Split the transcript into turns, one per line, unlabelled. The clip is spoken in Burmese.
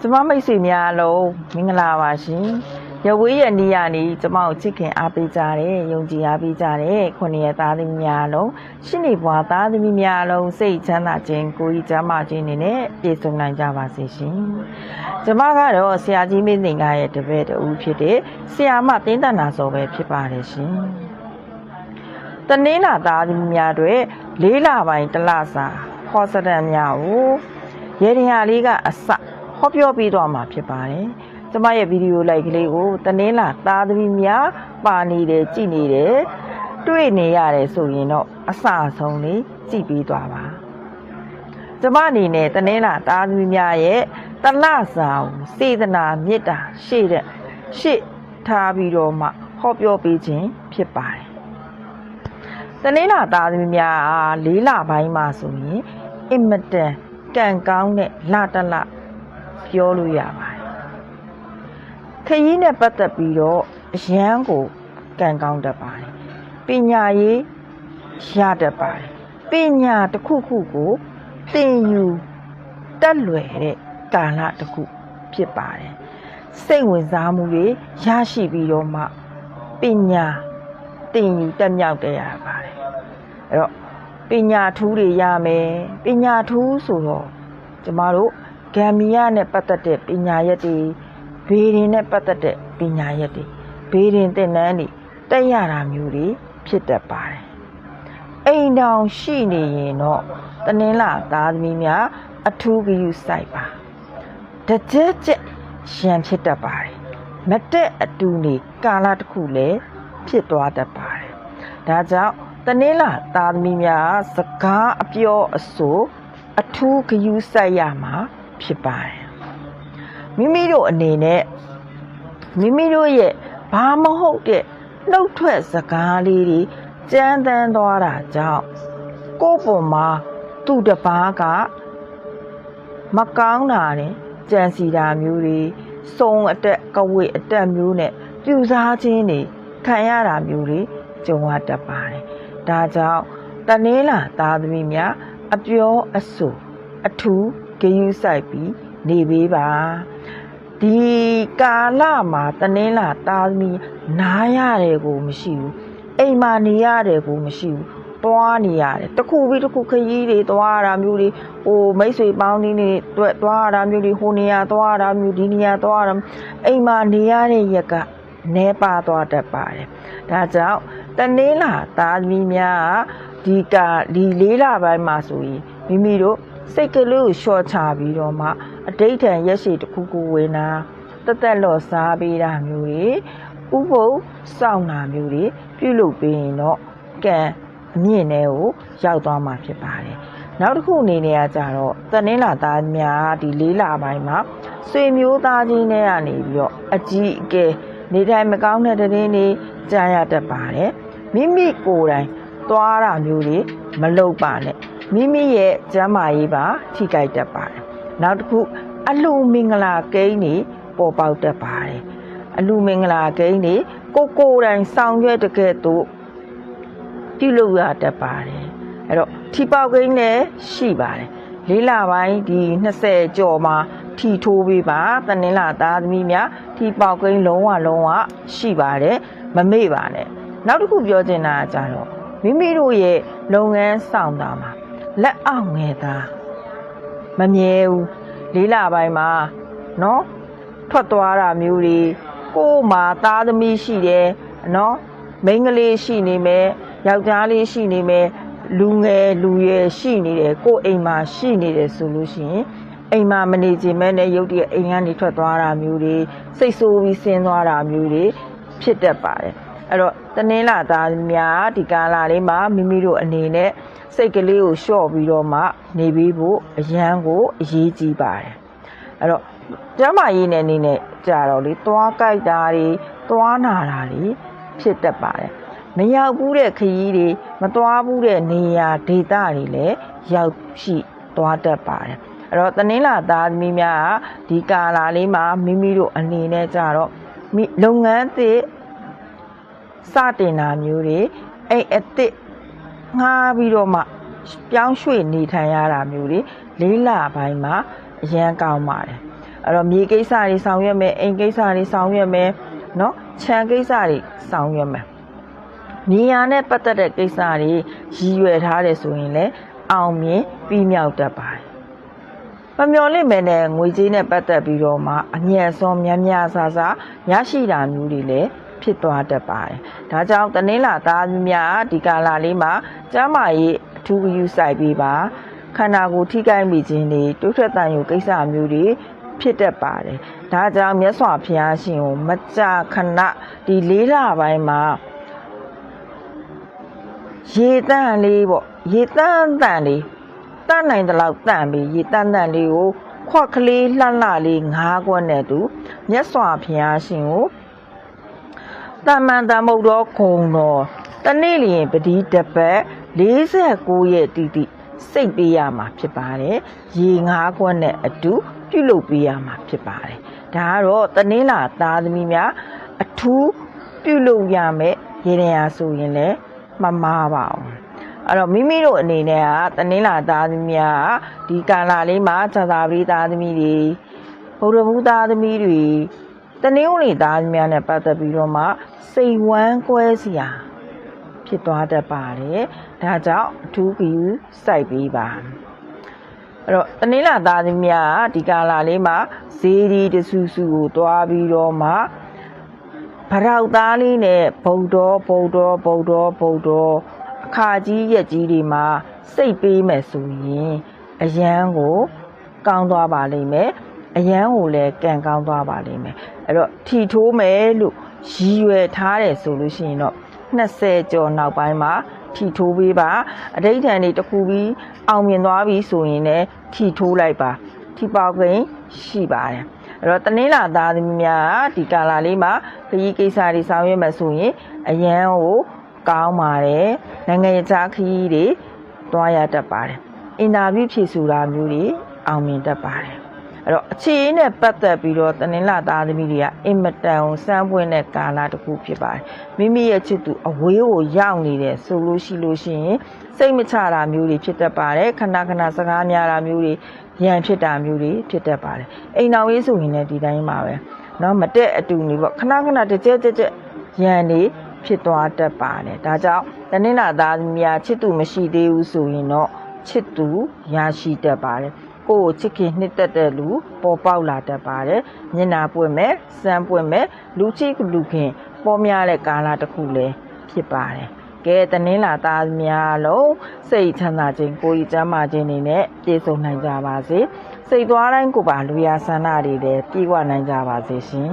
ကျမမိတ်ဆွေများအလုံးမင်္ဂလာပါရှင်ရဝေးရနီးရနီးကျမကိုချစ်ခင်အားပေးကြတယ်ယုံကြည်အားပေးကြတယ်ခုနှစ်ရက်သားသမီးများအလုံးရှင်းနေဘွားသားသမီးများအလုံးစိတ်ချမ်းသာခြင်းကိုယ်ကြီးကျမ်းမာခြင်းတွေနဲ့ပြည့်စုံနိုင်ကြပါစေရှင်ကျမကတော့ဆရာကြီးမင်းသင်္ကားရဲ့တပည့်တူဖြစ်တဲ့ဆရာမတင်းတန်နာစောပဲဖြစ်ပါတယ်ရှင်တနင်္လာသားသမီးများတွေလေးလပိုင်းတစ်လစာဟောစဒန်များကိုရေဒီယာလေးကအစ ဟောပြောပေးသွားမှာဖြစ်ပါတယ်။ကျမရဲ့ဗီဒီယိုလိုက်ကလေးကိုတနင်္လာသားသမီးများပါနေတယ်ကြည်နေတယ်တွေ့နေရတယ်ဆိုရင်တော့အစအဆုံးလေးကြည်ပြီးသွားပါ။ကျမအနေနဲ့တနင်္လာသားသမီးများရဲ့တလစာကိုစေတနာမေတ္တာရှေ့တဲ့ရှေ့ထားပြီးတော့မှဟောပြောပေးခြင်းဖြစ်ပါတယ်။တနင်္လာသားသမီးများကလေးလပိုင်းမှာဆိုရင်အင်မတန်ကံကောင်းတဲ့လတလ ပြောလို့ရပါတယ်ခရီးနဲ့ပတ်သက်ပြီးတော့အရန်ကိုကံကောင်းတတ်ပါတယ်ပညာရေးရတတ်ပါတယ်ပညာတစ်ခုခုကိုသင်ယူတက်လွယ်တဲ့ကာလတစ်ခုဖြစ်ပါတယ်စိတ်ဝင်စားမှုတွေရရှိပြီးတော့မှပညာသင်ယူတက်မြောက်တဲ့ရပါတယ်အဲ့တော့ပညာထူးတွေရမယ်ပညာထူးဆိုတော့ကျမတို့ ဂမ်မီယာနဲ့ပတ်သက်တဲ့ပညာရက်တွေဘေးရင်နဲ့ပတ်သက်တဲ့ပညာရက်တွေဘေးရင်တင်နန်းတွေတက်ရတာမျိုးတွေဖြစ်တတ်ပါတယ်အိမ်တောင်ရှိနေရင်တော့တနင်္လာသားသမီးများအထူးဂရုစိုက်ပါတကြက်ကြက်ရံဖြစ်တတ်ပါတယ်မတက်အတူနေကာလတစ်ခုလည်းဖြစ်သွားတတ်ပါတယ်ဒါကြောင့်တနင်္လာသားသမီးများစကားအပြောအဆိုအထူးဂရုစိုက်ရမှာ ဖြစ်ပါတယ်မိမိတို့အနေနဲ့မိမိတို့ရဲ့ဘာမဟုတ်တဲ့နှုတ်ထွက်စကားလေးတွေကြမ်းတမ်းသွားတာကြောင့်ကိုယ့်ပုံမှာသူ့တပားကမကောင်းတာနဲ့ကြံစီတာမျိုးတွေစုံအတက်ကဝေအတက်မျိုးနဲ့ပြူစားခြင်းတွေခံရတာမျိုးတွေကြုံရတတ်ပါတယ်ဒါကြောင့်တနည်းလာသားသမီးများအပြောအဆိုအထူး ဂရုစိုက်ပြီးနေပေးပါဒီကာလမှာတနင်္လာသားသမီးနားရတယ်ကိုမရှိဘူးအိမ်မှာနေရတယ်ကိုမရှိဘူးတွားနေရတယ်တစ်ခုပြီးတစ်ခုခရီးတွေတွားရတာမျိုးတွေဟိုမိတ်ဆွေပေါင်းနေတွေတွားရတာမျိုးတွေဟိုနေရာတွားရတာမျိုးဒီနေရာတွားရတာအိမ်မှာနေရတဲ့ရက်ကနဲပါသွားတတ်ပါတယ်ဒါကြောင့်တနင်္လာသားသမီးများဒီကာဒီလေးလပိုင်းမှာဆိုရင်မိမိတို့ စိတ်ကလေးကိုလျှော့ချပြီးတော့မှအတိတ်ထံရက်ရှိတစ်ခုခုဝင်တာတက်တက်လော့စားပေးတာမျိုးတွေဥပုပ်စောင့်တာမျိုးတွေပြုလုပ်ပေးရင်တော့ကံအမြင့်တဲ့ကိုရောက်သွားမှာဖြစ်ပါတယ်နောက်တစ်ခုအနေနဲ့ကကြတော့တနင်္လာသားများဒီလေးလပိုင်းမှာဆွေမျိုးသားချင်းတွေကနေပြီးတော့အကြီးအကဲနေတိုင်းမကောင်းတဲ့တဲ့င်းတွေကြားရတတ်ပါတယ်မိမိကိုယ်တိုင်သွားတာမျိုးတွေမလုပ်ပါနဲ့ မိမိရဲ့ကျမ်းမာရေးပါ ထိကြိုက်တတ်ပါတယ်နောက်တစ်ခုအလှမင်္ဂလာကိန်းတွေပေါ်ပေါက်တတ်ပါတယ်အလှမင်္ဂလာကိန်းတွေကိုကိုယ်တိုင်ဆောင်ရွက်တကယ်တော့ပြုလုပ်ရတတ်ပါတယ်အဲ့တော့ထီပေါက်ကိန်းလည်းရှိပါတယ်လေးလပိုင်းဒီ20ကျော်မှာထီထိုးပေးပါတနင်္လာသားသမီးများထီပေါက်ကိန်းလုံးဝလုံးဝရှိပါတယ်မမေ့ပါနဲ့နောက်တစ်ခုပြောချင်တာကကြတော့မိမိတို့ရဲ့လုပ်ငန်းဆောင်တာမှာ လက်အောက်ငယ်သာမမြဲဘူးလေးလာပိုင်းမှာနော်ထွက်သွားတာမျိုးတွေကို့မှာသားသမီးရှိတယ်နော်မိန်းကလေးရှိနေမယ်ယောက်ျားလေးရှိနေမယ်လူငယ်လူရွယ်ရှိနေတယ်ကို့အိမ်မှာရှိနေတယ်ဆိုလို့ရှိရင်အိမ်မှာမနေခြင်းမဲ့နဲ့ရုပ်တရက်အိမ်ကနေထွက်သွားတာမျိုးတွေစိတ်ဆိုးပြီးဆင်းသွားတာမျိုးတွေဖြစ်တတ်ပါတယ် အဲ့တော့တနင်္လာသားများဒီကာလလေးမှာမိမိတို့အနေနဲ့စိတ်ကလေးကိုလျှော့ပြီးတော့မှနေပြီးဖို့အရန်ကိုအရေးကြီးပါတယ်အဲ့တော့ကျမရေးနဲ့နေနဲ့ကြာတော့လေသွားကြိုက်တာတွေသွားနာတာတွေဖြစ်တတ်ပါတယ်မရောက်ဘူးတဲ့ခရီးတွေမသွားဘူးတဲ့နေရာဒေသတွေလည်းရောက်ရှိသွားတတ်ပါတယ်အဲ့တော့တနင်္လာသားသမီးများကဒီကာလာလေးမှာမိမိတို့အနေနဲ့ကြတော့မိလုပ်ငန်းသစ် စတင်တာမျိုးတွေအဲ့အစ်စ်ငှားပြီးတော့မှပြောင်းရွှေ့နေထိုင်ရတာမျိုးတွေလေးလပိုင်းမှာအရန်ကောင်းပါတယ်အဲ့တော့မြေကိစ္စတွေဆောင်ရွက်မယ်အိမ်ကိစ္စတွေဆောင်ရွက်မယ်နော်ခြံကိစ္စတွေဆောင်ရွက်မယ်မြေယာနဲ့ပတ်သက်တဲ့ကိစ္စတွေရည်ရွယ်ထားတယ်ဆိုရင်လည်းအောင်မြင်ပြီးမြောက်တတ်ပါတယ်မမျော်လင့်မယ်နဲ့ငွေကြေးနဲ့ပတ်သက်ပြီးတော့မှအမျက်ဆုံးများများဆဆရရှိတာမျိုးတွေလည်း ဖြစ်သွားတတ်ပါတယ်။ဒါကြောင့်တနင်္လာသားသမီးများဒီကာလလေးမှာကျမ်းမာရေးအထူးဂရုစိုက်ပေးပါခန္ဓာကိုယ်ထိခိုက်မိခြင်းတွေတိုးထွက်တန်ယူကိစ္စမျိုးတွေဖြစ်တတ်ပါတယ်။ဒါကြောင့်မြတ်စွာဘုရားရှင်ကိုမကြာခဏဒီလေးလပိုင်းမှာရေတန့်လေးပေါ့ရေတန့်တန့်လေးတန့်နိုင်တဲ့လောက်တန့်ပြီးရေတန့်တန့်လေးကိုခွက်ကလေးလှလှလေး၅ခွက်နဲ့တူမြတ်စွာဘုရားရှင်ကို တမန်တမုတ်တော်ခုံတော်တနေ့လျင်ပတိတပတ်49ရက်တိတိစိတ်ပေးရမှာဖြစ်ပါတယ်ရေ၅ခွက်နဲ့အတူပြုလုပ်ပေးရမှာဖြစ်ပါတယ်ဒါကတော့တနင်္လာသားသမီးများအထူးပြုလုပ်ရမယ်ရေရရာဆိုရင်လည်းမမားပါဘူးအဲ့တော့မိမိတို့အနေနဲ့ကတနင်္လာသားသမီးများကဒီကာလလေးမှာဇာတာပရိသားသမီးတွေဘုရားမူသားသမီးတွေ တနင်္ဂနွေသားသမီးများနဲ့ပတ်သက်ပြီးတော့မှစိတ်ဝမ်းကွဲစရာဖြစ်သွားတတ်ပါတယ်ဒါကြောင့်အထူးကူစိုက်ပေးပါအဲ့တော့တနင်္လာသားသမီးများကဒီကာလလေးမှာဇေဒီတဆူဆူကိုတွားပြီးတော့မှဗရောက်သားလေးနဲ့ဗုဒ္ဓဗုဒ္ဓဗုဒ္ဓဗုဒ္ဓအခါကြီးရက်ကြီးတွေမှာစိတ်ပေးမယ်ဆိုရင်အယံကိုကောင်းသွားပါလိမ့်မယ်အယံကိုလည်းကံကောင်းသွားပါလိမ့်မယ် အဲ့တော့ထီထိုးမယ်လို့ရည်ရွယ်ထားတယ်ဆိုလို့ရှိရင်တော့20ကျော်နောက်ပိုင်းမှာထီထိုးပေးပါအဋိဌာန်တွေတစ်ခုပြီးအောင်မြင်သွားပြီဆိုရင်လည်းထီထိုးလိုက်ပါထီပေါကိန်းရှိပါတယ်အဲ့တော့တနင်္လာသားသမီးများကဒီကာလလေးမှာခရီးကိစ္စတွေဆောင်ရွက်မယ်ဆိုရင်အရန်ကိုကောင်းပါတယ်နိုင်ငံခြားခရီးတွေတွားရတတ်ပါတယ်အင်တာဗျူးဖြေဆိုတာမျိုးတွေအောင်မြင်တတ်ပါတယ် အဲ့တော့အခြေအင်းနဲ့ပတ်သက်ပြီးတော့တနင်္လာသားသမီးတွေကအင်မတန်စမ်းပွင့်တဲ့ကာလတစ်ခုဖြစ်ပါတယ်မိမိရဲ့ချစ်သူအဝေးကိုရောက်နေတယ်ဆိုလို့ရှိလို့ရှိရင်စိတ်မချတာမျိုးတွေဖြစ်တတ်ပါတယ်ခဏခဏစကားများတာမျိုးတွေရန်ဖြစ်တာမျိုးတွေဖြစ်တတ်ပါတယ်အိမ်တော်ရေးဆိုရင်လည်းဒီတိုင်းပါပဲเนาะမတက်အတူနေပေါ့ခဏခဏတစ်ကြက်ကြက်ကြက်ရန်နေဖြစ်သွားတတ်ပါတယ်ဒါကြောင့်တနင်္လာသားသမီးများချစ်သူမရှိသေးဘူးဆိုရင်တော့ချစ်သူရရှိတတ်ပါတယ် ကိုယ်ကိုချစ်ခင်နှစ်သက်တဲ့လူပေါ်ပေါက်လာတတ်ပါတယ်မျက်နာပွင့်မဲ့စမ်းပွင့်မဲ့လူချစ်လူခင်ပေါ်များတဲ့ကာလတစ်ခုလည်းဖြစ်ပါတယ်ကဲတနင်္လာသားများလုံးစိတ်ချမ်းသာခြင်းကိုယ်ကြီးကျမ်းမာခြင်းတွေနဲ့ပြည့်စုံနိုင်ကြပါစေစိတ်သွားတိုင်းကိုပါလူရဆန္ဒတွေလည်းပြည့်ဝနိုင်ကြပါစေရှင်